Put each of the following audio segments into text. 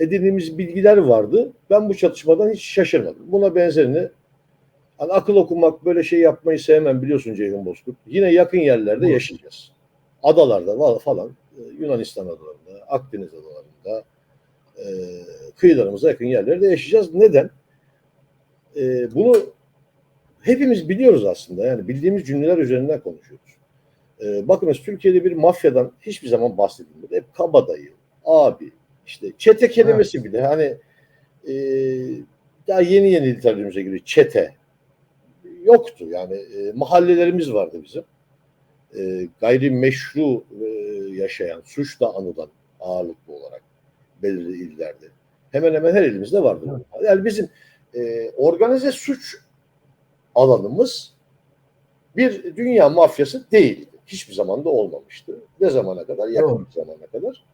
edindiğimiz bilgiler vardı. Ben bu çatışmadan hiç şaşırmadım. Buna benzerini hani akıl okumak böyle şey yapmayı sevmem biliyorsun Ceyhun Bozkurt. Yine yakın yerlerde yaşayacağız. Adalarda falan e, Yunanistan adalarında, Akdeniz adalarında e, kıyılarımıza yakın yerlerde yaşayacağız. Neden? E, bunu hepimiz biliyoruz aslında. Yani bildiğimiz cümleler üzerinden konuşuyoruz. E, bakınız Türkiye'de bir mafyadan hiçbir zaman bahsedilmedi. Hep kabadayı, abi, işte çete kelimesi bile hani e, daha yeni yeni literatürümüze giriyor. Çete. Yoktu yani e, mahallelerimiz vardı bizim. E, gayrimeşru e, yaşayan, suçla anılan ağırlıklı olarak belirli illerde. Hemen hemen her ilimizde vardı. Yani bizim e, organize suç alanımız bir dünya mafyası değildi. Hiçbir zaman da olmamıştı. Ne zamana kadar? Yakın bir zamana kadar.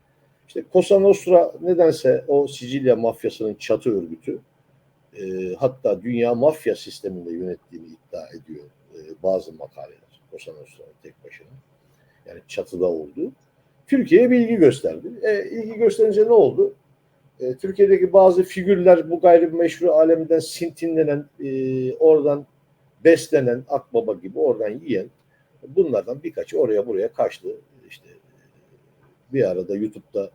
İşte Cosa Nostra nedense o Sicilya mafyasının çatı örgütü e, hatta dünya mafya sisteminde yönettiğini iddia ediyor e, bazı makaleler. Cosa Nostra'nın tek başına. Yani çatıda olduğu. Türkiye'ye bir ilgi gösterdi. E, ilgi gösterince ne oldu? E, Türkiye'deki bazı figürler bu gayrimeşru alemden sintinlenen, e, oradan beslenen, akbaba gibi oradan yiyen bunlardan birkaçı oraya buraya kaçtı. İşte bir arada YouTube'da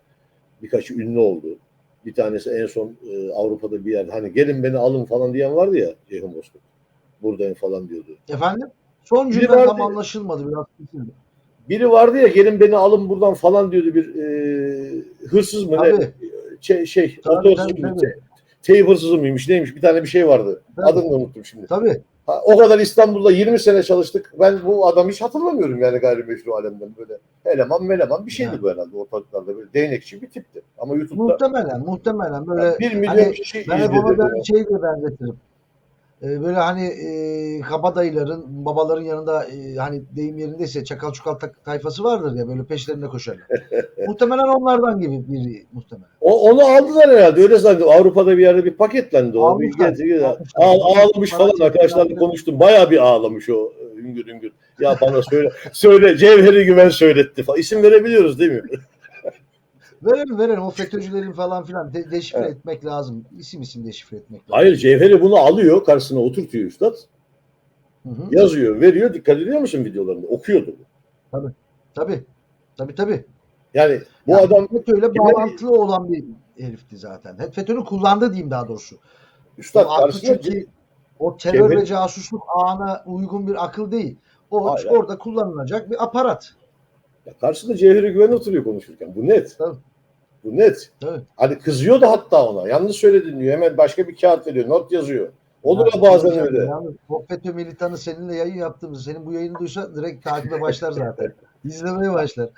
birkaç ünlü oldu. Bir tanesi en son e, Avrupa'da bir yerde hani gelin beni alın falan diyen vardı ya Ceyhun Bozkurt. Buradayım falan diyordu. Efendim? Son cümle vardı. tam anlaşılmadı biraz. Biri vardı ya gelin beni alın buradan falan diyordu bir e, hırsız mı ne? Tabii. Şey, şey Tabii, tabii, tabii. Teyip hırsızı mıymış neymiş bir tane bir şey vardı. Tabii. Adını unuttum şimdi. Tabii. Ha, o kadar İstanbul'da 20 sene çalıştık. Ben bu adamı hiç hatırlamıyorum yani gayrimeşru alemden böyle. Eleman meleman bir şeydi Yani. bu herhalde ortalıklarda böyle değnekçi bir tipti. Ama YouTube'da Muhtemelen, muhtemelen böyle bir milyon hani kişi ben izledi. ben şey de benzetirim. Ee, böyle hani e, kabadayıların, babaların yanında e, hani deyim yerindeyse çakal çukal tak- tayfası vardır ya böyle peşlerinde koşarlar. muhtemelen onlardan gibi biri muhtemelen. O, onu aldılar herhalde. Öyle zannediyorum. Avrupa'da bir yerde bir paketlendi o. Almışlar, Bir gezi- almışlar. Ağ- ağlamış falan arkadaşlarla konuştum. Bayağı bir ağlamış o e, hüngür hüngür. Ya bana söyle. söyle Cevheri Güven söyletti falan. İsim verebiliyoruz değil mi? Verelim verelim o FETÖ'cülerin falan filan de- deşifre Evet. etmek lazım. İsim isim deşifre etmek lazım. Hayır Cevheri bunu alıyor. Karşısına oturtuyor üstad. Hı hı. Yazıyor, veriyor. Dikkat ediyor musun videolarında? Okuyordu. Tabii. Tabii tabii. Yani bu Yani adam FETÖ'yle bağlantılı olan bir herifti zaten. FETÖ'nün kullandığı diyeyim daha doğrusu. üstad karşısına çünkü o terör Cevher- ve casusluk ağına uygun bir akıl değil. O Hayır, orada kullanılacak bir aparat. Ya karşısında Cevheri Güven oturuyor konuşurken. Bu net. Tabii. Bu net. Tabii. Hani kızıyor da hatta ona. Yanlış söyledin diyor. Hemen başka bir kağıt veriyor. Not yazıyor. Olur Yani ya bazen öyle. FETÖ militanı seninle yayın yaptığımız, senin bu yayını duysa direkt takibe başlar zaten. İzlemeye başlar.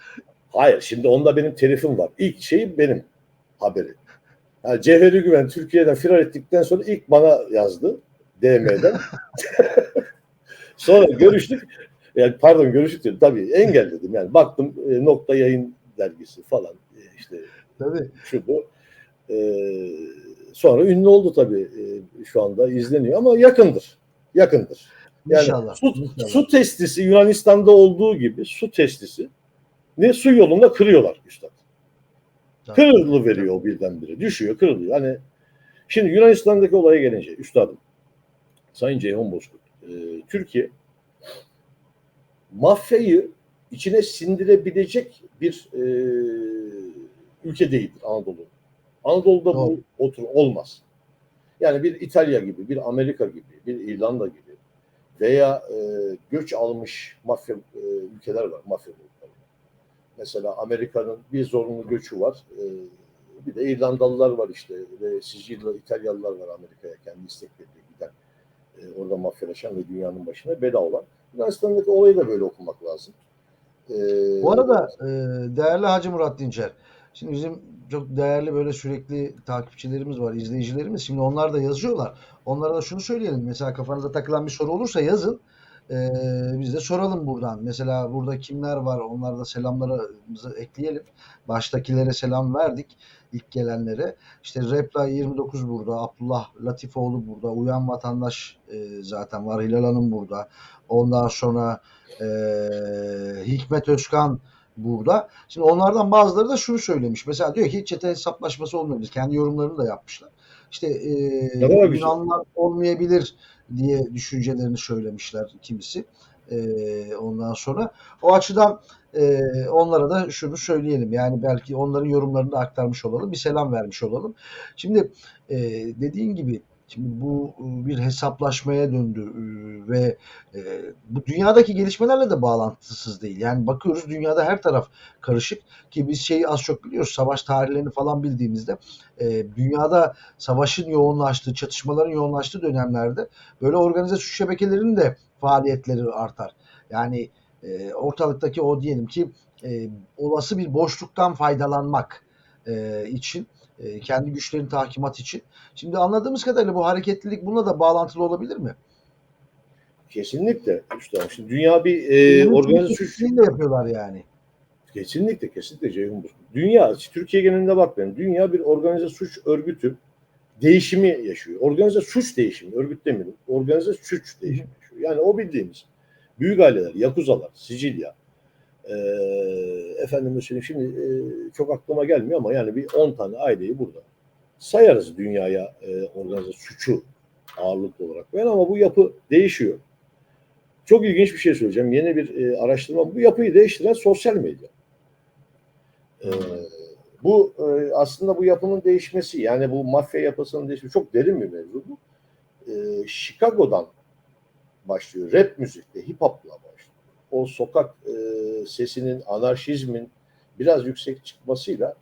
Hayır. Şimdi onda benim telifim var. İlk şeyi benim haberi. Yani Cevheri Güven Türkiye'den firar ettikten sonra ilk bana yazdı. DM'den. sonra görüştük. Yani pardon görüştük dedim. Tabii engelledim. Yani baktım e, nokta yayın dergisi falan. E, işte Tabii. şu bu. Ee, sonra ünlü oldu tabii ee, şu anda izleniyor ama yakındır. Yakındır. Yani İnşallah. su, inşallah. su testisi Yunanistan'da olduğu gibi su testisi ne su yolunda kırıyorlar üstad. Kırılı veriyor o birdenbire. Düşüyor, kırılıyor. Hani şimdi Yunanistan'daki olaya gelince üstadım Sayın Ceyhun Bozkurt e, Türkiye mafyayı içine sindirebilecek bir e, ülke değildir Anadolu. Anadolu'da bu Doğru. otur olmaz. Yani bir İtalya gibi, bir Amerika gibi, bir İrlanda gibi veya e, göç almış mafya e, ülkeler var, mafya grupları. Mesela Amerika'nın bir zorunlu göçü var. E, bir de İrlandalılar var işte ve Sicilya, İtalyalılar var Amerika'ya kendi istekleriyle giden. E, orada mafyalaşan ve dünyanın başına bela olan. Yunanistan'daki olayı da böyle okumak lazım. E, Bu arada e, değerli Hacı Murat Dinçer. Şimdi bizim çok değerli böyle sürekli takipçilerimiz var, izleyicilerimiz. Şimdi onlar da yazıyorlar. Onlara da şunu söyleyelim. Mesela kafanıza takılan bir soru olursa yazın. E, biz de soralım buradan. Mesela burada kimler var? Onlara da selamlarımızı ekleyelim. Baştakilere selam verdik. ilk gelenlere. İşte Repla 29 burada, Abdullah Latifoğlu burada, Uyan Vatandaş e, zaten var, Hilal Hanım burada. Ondan sonra e, Hikmet Özkan burada. Şimdi onlardan bazıları da şunu söylemiş. Mesela diyor ki çete hesaplaşması olmayabilir. Kendi yorumlarını da yapmışlar. İşte e, güzel. Yunanlılar olmayabilir diye düşüncelerini söylemişler kimisi. E, ondan sonra o açıdan e, onlara da şunu söyleyelim. Yani belki onların yorumlarını da aktarmış olalım. Bir selam vermiş olalım. Şimdi e, dediğin gibi Şimdi bu e, bir hesaplaşmaya döndü e, ve e, bu dünyadaki gelişmelerle de bağlantısız değil. Yani bakıyoruz dünyada her taraf karışık ki biz şeyi az çok biliyoruz. Savaş tarihlerini falan bildiğimizde dünyada savaşın yoğunlaştığı, çatışmaların yoğunlaştığı dönemlerde böyle organize suç şebekelerinin de faaliyetleri artar. Yani ortalıktaki o diyelim ki olası bir boşluktan faydalanmak için e, kendi güçlerini tahkimat için. Şimdi anladığımız kadarıyla bu hareketlilik bununla da bağlantılı olabilir mi? Kesinlikle. Üstadım. Şimdi dünya bir e, organize suç yapıyorlar yani. Kesinlikle kesinlikle Ceyhun. Dünya, Türkiye genelinde bakmayın. Dünya bir organize suç örgütü değişimi yaşıyor. Organize suç değişimi, örgüt demiyorum. Organize suç değişimi yaşıyor. Yani o bildiğimiz büyük aileler, yakuzalar, Sicilya, eee efendim söyleyeyim şimdi eee, çok aklıma gelmiyor ama yani bir 10 tane aileyi burada sayarız dünyaya eee, organize suçu ağırlıklı olarak. Ben ama bu yapı değişiyor. Çok ilginç bir şey söyleyeceğim. Yeni bir eee, araştırma. Bu yapıyı değiştiren sosyal medya. Ee, bu e, aslında bu yapının değişmesi yani bu mafya yapısının değişmesi çok derin bir mevzu bu. Ee, Chicago'dan başlıyor. Rap müzikle, hip hop'la başlıyor. O sokak e, sesinin, anarşizmin biraz yüksek çıkmasıyla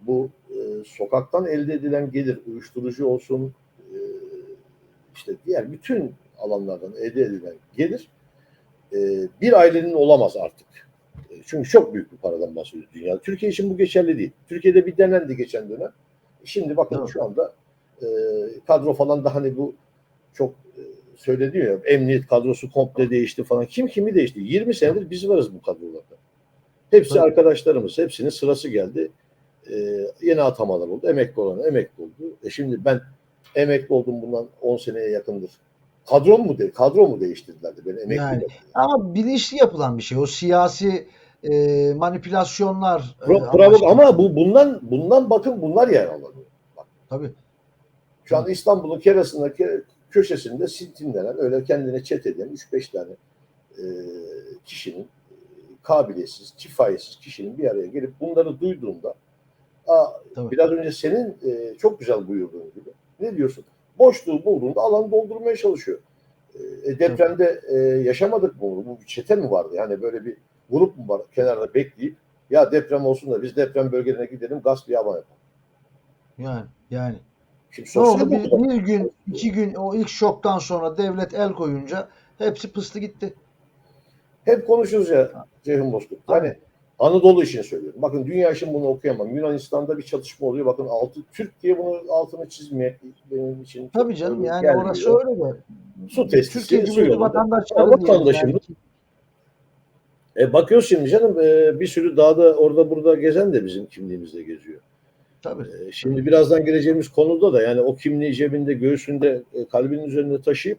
bu e, sokaktan elde edilen gelir, uyuşturucu olsun, e, işte diğer bütün alanlardan elde edilen gelir e, bir ailenin olamaz artık. E, Çünkü çok büyük bir paradan bahsediyoruz dünyada. Türkiye için bu geçerli değil. Türkiye'de bir denendi geçen dönem. Şimdi bakın Evet. şu anda e, kadro falan da hani bu çok e, söyleniyor ya emniyet kadrosu komple değişti falan. Kim kimi değişti? 20 senedir biz varız bu kadrolarda. Hepsi Evet. arkadaşlarımız. Hepsinin sırası geldi. E, yeni atamalar oldu. Emekli olan emekli oldu. E şimdi ben emekli oldum bundan 10 seneye yakındır. Kadro mu de, kadro mu değiştirdiler de beni emekli Yani. yaptılar. Ama bilinçli yapılan bir şey. O siyasi e, manipülasyonlar. e, Pro- bravo ama bu bundan bundan bakın bunlar yer alıyor. Tabii. Şu an İstanbul'un kerasındaki köşesinde Sintin denen öyle kendine çet eden 3-5 tane e, kişinin e, kabiliyetsiz, kifayetsiz kişinin bir araya gelip bunları duyduğunda aa, Tabii. biraz önce senin e, çok güzel buyurduğun gibi ne diyorsun? Boşluğu bulduğunda alanı doldurmaya çalışıyor. E, depremde e, yaşamadık mı bunu? Bu bir çete mi vardı? Yani böyle bir grup mu var kenarda bekleyip ya deprem olsun da biz deprem bölgelerine gidelim gaz yapalım. Yani yani. Şimdi Ne sosyal oldu? Bir, bir gün, iki gün o ilk şoktan sonra devlet el koyunca hepsi pıstı gitti. Hep konuşuyoruz ya Ceyhun Bozkurt. Yani Anadolu için söylüyorum. Bakın dünya için bunu okuyamam. Yunanistan'da bir çatışma oluyor. Bakın altı Türkiye bunu altını çizmeye benim için Tabii canım yani gelmiyor. orası öyle de. Su testisi, Türkiye Cumhuriyeti vatandaşları vatandaşımız- yani. E bakıyoruz şimdi canım e, bir sürü dağda orada burada gezen de bizim kimliğimizle geziyor. Tabii. E, şimdi birazdan geleceğimiz konuda da yani o kimliği cebinde, göğsünde, e, kalbinin üzerinde taşıyıp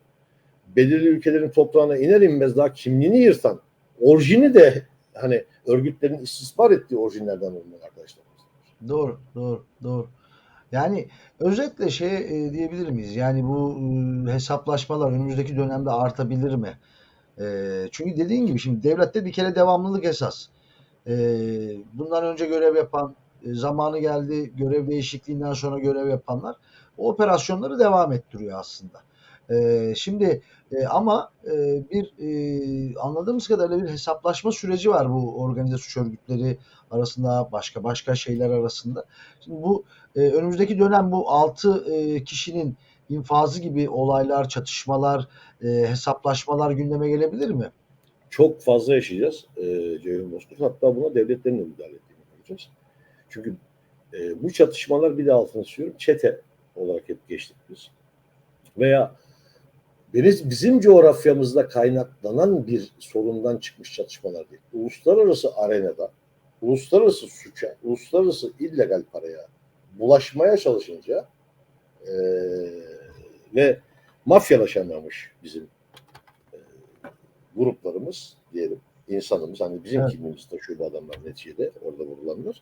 belirli ülkelerin toprağına iner inmez daha kimliğini yırtan, orijini de hani örgütlerin istismar ettiği orijinlerden olmalı arkadaşlar. Doğru, doğru, doğru. Yani özetle şey e, diyebilir miyiz? Yani bu e, hesaplaşmalar önümüzdeki dönemde artabilir mi? E, çünkü dediğin gibi şimdi devlette bir kere devamlılık esas. E, bundan önce görev yapan, zamanı geldi görev değişikliğinden sonra görev yapanlar o operasyonları devam ettiriyor aslında. E, şimdi e, ama e, bir e, anladığımız kadarıyla bir hesaplaşma süreci var bu organize suç örgütleri arasında, başka başka şeyler arasında. Şimdi bu e, önümüzdeki dönem bu 6 kişinin infazı gibi olaylar, çatışmalar, e, hesaplaşmalar gündeme gelebilir mi? çok fazla yaşayacağız e, Ceyhun Bozkurt. Hatta buna devletlerin de müdahale ettiğini göreceğiz. Çünkü e, bu çatışmalar bir de altını çiziyorum. Çete olarak hep geçtik biz. Veya deniz bizim coğrafyamızda kaynaklanan bir sorundan çıkmış çatışmalar değil. Uluslararası arenada, uluslararası suça, uluslararası illegal paraya bulaşmaya çalışınca e, ve mafyalaşamamış bizim e, gruplarımız diyelim. insanımız hani bizim Evet. kimliğimizi taşıyor bu adamlar neticede orada vurulanlar.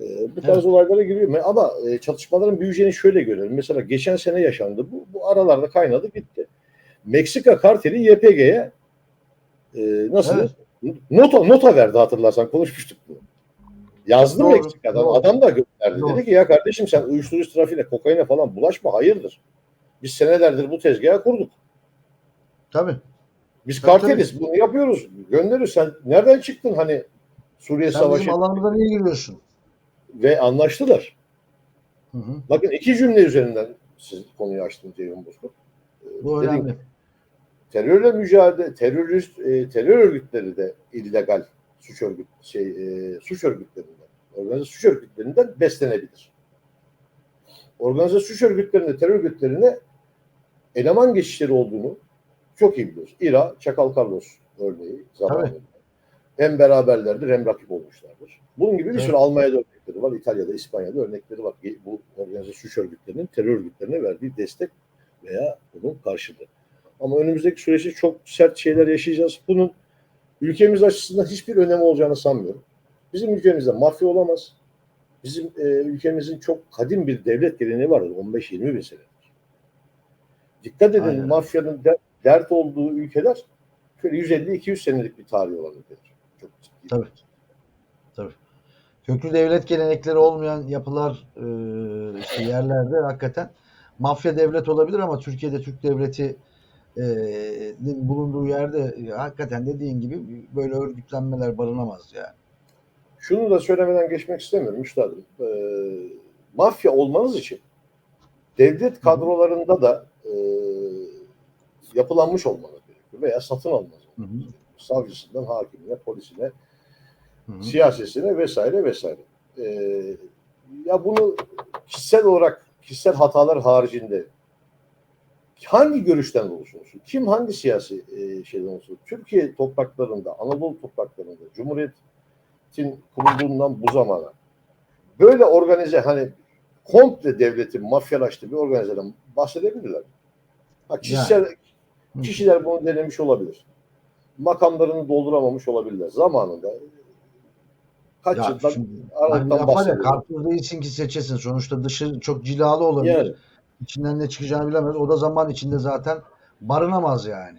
E, bu tarz olaylara giriyor. Ama e, çatışmaların büyüyeceğini şöyle görelim. Mesela geçen sene yaşandı. Bu, bu aralarda kaynadı gitti. Meksika karteli YPG'ye e, nasıl Evet. nota nota verdi hatırlarsan konuşmuştuk bunu. Yazdı Doğru, Meksika'dan. doğru. Adam da gönderdi. Doğru. Dedi ki ya kardeşim sen uyuşturucu trafiğine, kokaine falan bulaşma. Hayırdır? Biz senelerdir bu tezgahı kurduk. Tabii. Biz Tabii, karteliz. Bunu yapıyoruz. Gönderiyoruz. Sen nereden çıktın hani Suriye Sen Savaşı bizim alanımıza niye giriyorsun? Ve anlaştılar. Hı hı. Bakın iki cümle üzerinden siz konuyu açtınız Ceyhun Bozkurt. Ee, Bu dedim önemli. terörle mücadele, terörist, e, terör örgütleri de illegal suç örgüt şey e, suç örgütlerinden, organize suç örgütlerinden beslenebilir. Organize suç örgütlerinde, terör örgütlerine eleman geçişleri olduğunu çok iyi biliyoruz. İra, Çakal Carlos örneği zamanında. Hem beraberlerdir hem rakip olmuşlardır. Bunun gibi bir Evet. sürü Almanya'da örnekleri var, İtalya'da, İspanya'da örnekleri var. Bu organize suç örgütlerinin terör örgütlerine verdiği destek veya bunun karşılığı. Ama önümüzdeki süreçte çok sert şeyler yaşayacağız. Bunun ülkemiz açısından hiçbir önemi olacağını sanmıyorum. Bizim ülkemizde mafya olamaz. Bizim e, ülkemizin çok kadim bir devlet geleneği vardır. 15-20 bin senedir. Dikkat edin Aynen. mafyanın de- dert olduğu ülkeler şöyle 150-200 senelik bir tarihi olan ülkeler. Tabii. Tabii. Köklü devlet gelenekleri olmayan yapılar e, işte yerlerde hakikaten mafya devlet olabilir ama Türkiye'de Türk devleti e, bulunduğu yerde e, hakikaten dediğin gibi böyle örgütlenmeler barınamaz yani. Şunu da söylemeden geçmek istemiyorum üstadım. Ee, mafya olmanız için devlet kadrolarında da e, yapılanmış olmanız gerekiyor veya satın almanız hı. savcısından hakimine, polisine, Hı hı. siyasesine vesaire vesaire. Ee, ya bunu kişisel olarak kişisel hatalar haricinde hangi görüşten olursa olsun, kim hangi siyasi e, şeyden olsun, Türkiye topraklarında, Anadolu topraklarında, Cumhuriyet'in kurulduğundan bu zamana böyle organize hani komple devletin mafyalaştığı bir organizeden bahsedebilirler. Ha, kişisel, Hı. kişiler bunu denemiş olabilir. Makamlarını dolduramamış olabilirler. Zamanında kaç Ya yıldan şimdi aralıktan bahsediyorum. karpuz değilsin ki seçesin. Sonuçta dışı çok cilalı olabilir. Yani İçinden ne çıkacağını bilemez. O da zaman içinde zaten barınamaz yani.